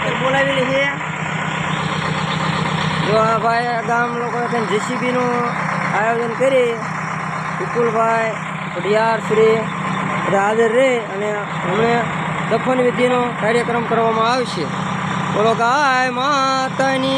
Tractor બોલાવેલી છે. જો આ ભાઈ ગામ લોકોએ થઈને જીસીબીનું આયોજન કરી વિપુલભાઈ પડિયાર શ્રી બધા હાજર રહે અને હમણે દફન વિધિનો કાર્યક્રમ કરવામાં આવશે. બોલો ગાય માતાની